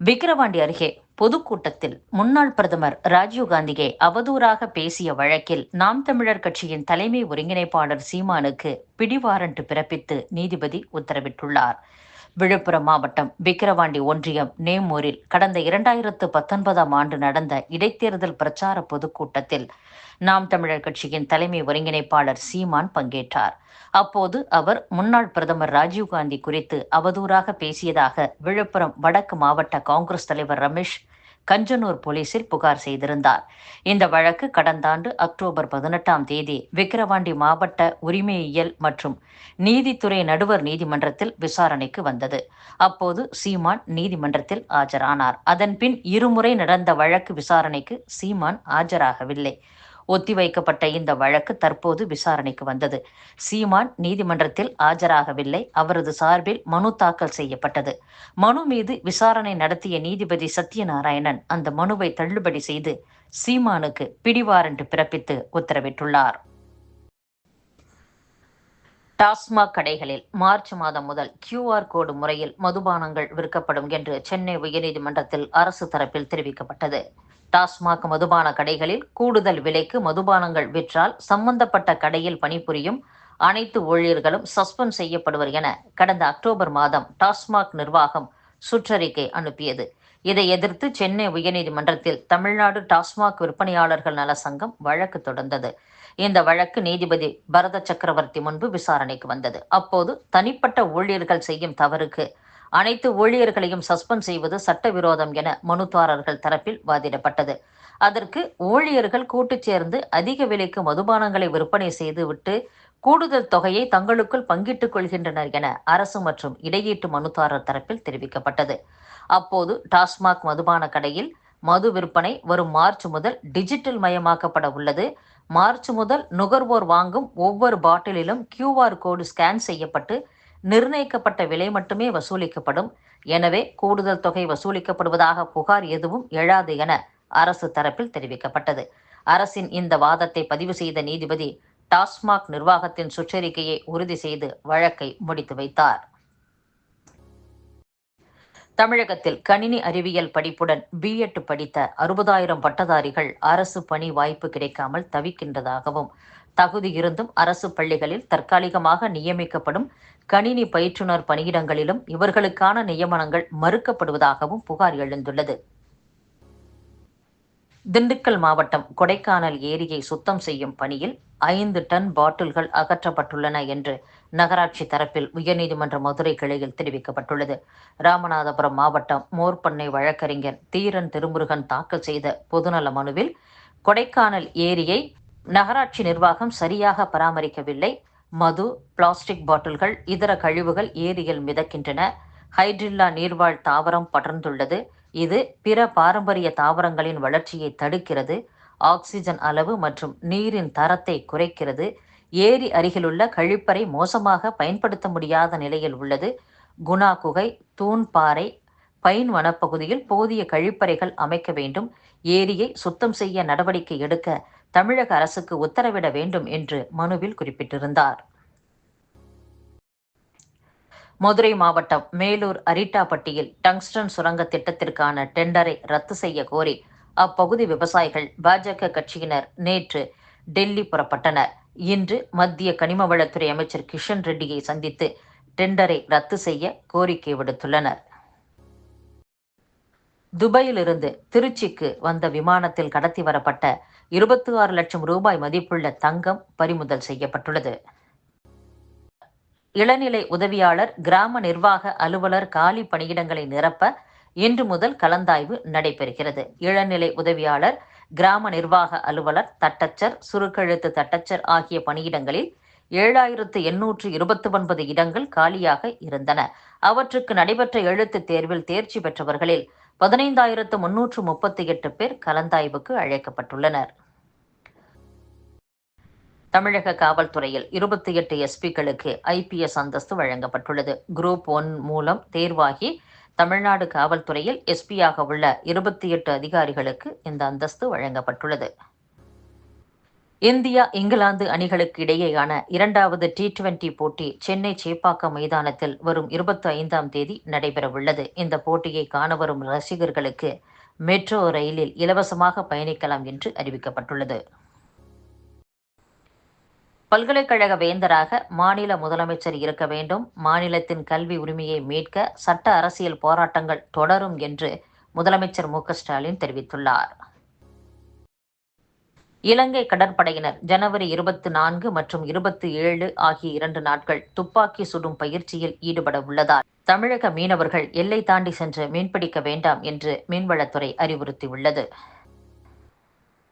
விக்கிரவாண்டி அருகே பொதுக்கூட்டத்தில் முன்னாள் பிரதமர் ராஜீவ்காந்தியை அவதூறாக பேசிய வழக்கில் நாம் தமிழர் கட்சியின் தலைமை ஒருங்கிணைப்பாளர் சீமானுக்கு பிடிவாரண்ட் பிறப்பித்து நீதிபதி உத்தரவிட்டுள்ளார். விழுப்புரம் மாவட்டம் விக்கிரவாண்டி ஒன்றியம் நேமூரில் கடந்த இரண்டாயிரத்து பத்தொன்பதாம் ஆண்டு நடந்த இடைத்தேர்தல் பிரச்சார பொதுக்கூட்டத்தில் நாம் தமிழர் கட்சியின் தலைமை ஒருங்கிணைப்பாளர் சீமான் பங்கேற்றார். அப்போது அவர் முன்னாள் பிரதமர் ராஜீவ்காந்தி குறித்து அவதூறாக பேசியதாக விழுப்புரம் வடக்கு மாவட்ட காங்கிரஸ் தலைவர் ரமேஷ் கஞ்சனூர் போலீசில் புகார் செய்திருந்தார். இந்த வழக்கு கடந்த ஆண்டு அக்டோபர் பதினெட்டாம் தேதி விக்கிரவாண்டி மாவட்ட உரிமையியல் மற்றும் நீதித்துறை நடுவர் நீதிமன்றத்தில் விசாரணைக்கு வந்தது. அப்போது சீமான் நீதிமன்றத்தில் ஆஜரானார். அதன்பின் இருமுறை நடந்த வழக்கு விசாரணைக்கு சீமான் ஆஜராகவில்லை. ஒத்திவைக்கப்பட்ட இந்த வழக்கு தற்போது விசாரணைக்கு வந்தது. சீமான் நீதிமன்றத்தில் ஆஜராகவில்லை. அவரது சார்பில் மனு தாக்கல் செய்யப்பட்டது. மனு மீது விசாரணை நடத்திய நீதிபதி சத்யநாராயணன் அந்த மனுவை தள்ளுபடி செய்து சீமானுக்கு பிடிவாரண்ட் பிறப்பித்து உத்தரவிட்டுள்ளார். டாஸ்மாக் கடைகளில் மார்ச் மாதம் முதல் கியூஆர் கோடு முறையில் மதுபானங்கள் விற்கப்படும் என்று சென்னை உயர்நீதிமன்றத்தில் அரசு தரப்பில் தெரிவிக்கப்பட்டது. டாஸ்மாக் மதுபான கடைகளில் கூடுதல் விலைக்கு மதுபானங்கள் விற்றால் சம்பந்தப்பட்ட கடையில் பணிபுரியும் அனைத்து ஊழியர்களும் சஸ்பெண்ட் செய்யப்படுவர் என கடந்த அக்டோபர் மாதம் டாஸ்மாக் நிர்வாகம் சுற்றறிக்கை அனுப்பியது. இதை எதிர்த்து சென்னை உயர்நீதிமன்றத்தில் தமிழ்நாடு டாஸ்மாக் விற்பனையாளர்கள் நல சங்கம் வழக்கு தொடர்ந்தது. இந்த வழக்கு நீதிபதி பரத சக்கரவர்த்தி முன்பு விசாரணைக்கு வந்தது. அப்போது தனிப்பட்ட ஊழியர்கள் செய்யும் தவறுக்கு அனைத்து ஊழியர்களையும் சஸ்பெண்ட் செய்வது சட்டவிரோதம் என மனுதாரர்கள் தரப்பில் வாதிடப்பட்டது. அதற்கு ஊழியர்கள் கூட்டு சேர்ந்து அதிக விலைக்கு மதுபானங்களை விற்பனை செய்துவிட்டு கூடுதல் தொகையை தங்களுக்குள் பங்கிட்டுக் கொள்கின்றனர் என அரசு மற்றும் இடையீட்டு மனுதாரர் தரப்பில் தெரிவிக்கப்பட்டது. அப்போது டாஸ்மாக் மதுபான கடையில் மது விற்பனை வரும் மார்ச் முதல் டிஜிட்டல் மயமாக்கப்பட உள்ளது. மார்ச் முதல் நுகர்வோர் வாங்கும் ஒவ்வொரு பாட்டிலிலும் கியூஆர் கோடு ஸ்கேன் செய்யப்பட்டு நிர்ணயிக்கப்பட்ட விலை மட்டுமே வசூலிக்கப்படும். எனவே கூடுதல் தொகை வசூலிக்கப்படுவதாக புகார் எதுவும் எழாது என அரசு தரப்பில் தெரிவிக்கப்பட்டது. அரசின் இந்த வாதத்தை பதிவு செய்த நீதிபதி டாஸ்மாக் நிர்வாகத்தின் சுற்றறிக்கையை உறுதி செய்து வழக்கை முடித்து வைத்தார். தமிழகத்தில் கணினி அறிவியல் படிப்புடன் பிஎட் படித்த அறுபதாயிரம் பட்டதாரிகள் அரசு பணி வாய்ப்பு கிடைக்காமல் தவிக்கின்றதாகவும் தகுதி இருந்தும் அரசு பள்ளிகளில் தற்காலிகமாக நியமிக்கப்படும் கணினி பயிற்றுனர் பணியிடங்களிலும் இவர்களுக்கான நியமனங்கள் மறுக்கப்படுவதாகவும் புகார் எழுந்துள்ளது. திண்டுக்கல் மாவட்டம் கொடைக்கானல் ஏரியை சுத்தம் செய்யும் பணியில் ஐந்து டன் பாட்டில்கள் அகற்றப்பட்டுள்ளன என்று நகராட்சி தரப்பில் உயர்நீதிமன்ற மதுரை கிளையில் தெரிவிக்கப்பட்டுள்ளது. ராமநாதபுரம் மாவட்டம் மோர்பண்ணை வழக்கறிஞர் தீரன் திருமுருகன் தாக்கல் செய்த பொதுநல மனுவில் கொடைக்கானல் ஏரியை நகராட்சி நிர்வாகம் சரியாக பராமரிக்கவில்லை. மது பிளாஸ்டிக் பாட்டில்கள் இதர கழிவுகள் ஏரியில் மிதக்கின்றன. ஹைட்ரில்லா நீர்வாழ் தாவரம் படர்ந்துள்ளது. இது பிற பாரம்பரிய தாவரங்களின் வளர்ச்சியை தடுக்கிறது ஆக்சிஜன் அளவு மற்றும் நீரின் தரத்தை குறைக்கிறது. ஏரி அருகிலுள்ள கழிப்பறை மோசமாக பயன்படுத்த முடியாத நிலையில் உள்ளது. குணா குகை தூண்பாறை பைன் வனப்பகுதியில் போதிய கழிப்பறைகள் அமைக்க வேண்டும். ஏரியை சுத்தம் செய்ய நடவடிக்கை எடுக்க தமிழக அரசுக்கு உத்தரவிட வேண்டும் என்று மனுவில் குறிப்பிட்டிருந்தார். மதுரை மாவட்டம் மேலூர் அரிட்டாப்பட்டியில் டங்ஸ்டன் சுரங்க திட்டத்திற்கான டெண்டரை ரத்து செய்ய கோரி அப்பகுதி விவசாயிகள் பாஜக கட்சியினர் நேற்று டெல்லி புறப்பட்டனர். இன்று மத்திய கனிம வளத்துறை அமைச்சர் கிஷன் ரெட்டியை சந்தித்து டெண்டரை ரத்து செய்ய கோரிக்கை விடுத்துள்ளனர். துபாயிலிருந்து திருச்சிக்கு வந்த விமானத்தில் கடத்தி வரப்பட்ட இருபத்தி ஆறு லட்சம் ரூபாய் மதிப்புள்ள தங்கம் பறிமுதல் செய்யப்பட்டுள்ளது. இளநிலை உதவியாளர் கிராம நிர்வாக அலுவலர் காலி பணியிடங்களை நிரப்ப இன்று முதல் கலந்தாய்வு நடைபெறுகிறது. இளநிலை உதவியாளர் கிராம நிர்வாக அலுவலர் தட்டச்சர் சுருக்கெழுத்து தட்டச்சர் ஆகிய பணியிடங்களில் ஏழாயிரத்து எண்ணூற்று இருபத்தி ஒன்பது இடங்கள் காலியாக இருந்தன. அவற்றுக்கு நடைபெற்ற எழுத்து தேர்வில் தேர்ச்சி பெற்றவர்களில் பதினைந்தாயிரத்து முன்னூற்று முப்பத்தி எட்டு பேர் கலந்தாய்வுக்கு அழைக்கப்பட்டுள்ளனர். தமிழக காவல்துறையில் இருபத்தி எட்டு எஸ்பிக்களுக்கு ஐபிஎஸ் அந்தஸ்து வழங்கப்பட்டுள்ளது. குரூப் ஒன் மூலம் தேர்வாகி தமிழ்நாடு காவல்துறையில் எஸ்பியாக உள்ள இருபத்தி எட்டு அதிகாரிகளுக்கு இந்த அந்தஸ்து வழங்கப்பட்டுள்ளது. இந்தியா இங்கிலாந்து அணிகளுக்கு இடையேயான இரண்டாவது டி டுவெண்டி போட்டி சென்னை சேப்பாக்கம் மைதானத்தில் வரும் இருபத்தி ஐந்தாம் தேதி நடைபெறவுள்ளது. இந்த போட்டியை காண வரும் ரசிகர்களுக்கு மெட்ரோ ரயிலில் இலவசமாக பயணிக்கலாம் என்று அறிவிக்கப்பட்டுள்ளது. பல்கலைக்கழக வேந்தராக மாநில முதலமைச்சர் இருக்க வேண்டும். மாநிலத்தின் கல்வி உரிமையை மீட்க சட்ட அரசியல் போராட்டங்கள் தொடரும் என்று முதலமைச்சர் மு ஸ்டாலின் தெரிவித்துள்ளார். இலங்கை கடற்படையினர் ஜனவரி இருபத்தி நான்கு மற்றும் இருபத்தி ஏழு ஆகிய இரண்டு நாட்கள் துப்பாக்கி சுடும் பயிற்சியில் ஈடுபட உள்ளதால் தமிழக மீனவர்கள் எல்லை தாண்டி சென்று மீன்பிடிக்க வேண்டாம் என்று மீன்வளத்துறை அறிவுறுத்தியுள்ளது.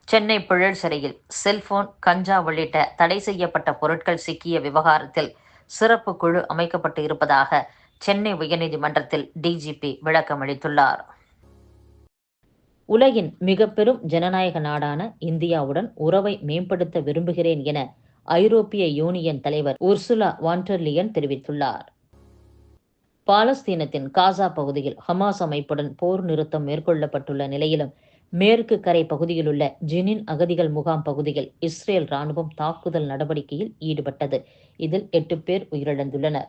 சென்னை புழல் சிறையில் செல்போன் கஞ்சா உள்ளிட்ட தடை செய்யப்பட்ட பொருட்கள் சிக்கிய விவகாரத்தில் சிறப்பு குழு அமைக்கப்பட்டு இருப்பதாக சென்னை உயர்நீதிமன்றத்தில் டிஜிபி விளக்கம் அளித்துள்ளார். உலகின் மிக பெரும் ஜனநாயக நாடான இந்தியாவுடன் உறவை மேம்படுத்த விரும்புகிறேன் என ஐரோப்பிய யூனியன் தலைவர் உர்சுலா வாண்டர்லியன் தெரிவித்துள்ளார். பாலஸ்தீனத்தின் காசா பகுதியில் ஹமாஸ் அமைப்புடன் போர் நிறுத்தம் மேற்கொள்ளப்பட்டுள்ள நிலையிலும் மேற்கு கரை பகுதியில் உள்ள ஜினின் அகதிகள் முகாம் பகுதியில் இஸ்ரேல் ராணுவம் தாக்குதல் நடவடிக்கையில் ஈடுபட்டது. இதில் எட்டு பேர் உயிரிழந்துள்ளனர்.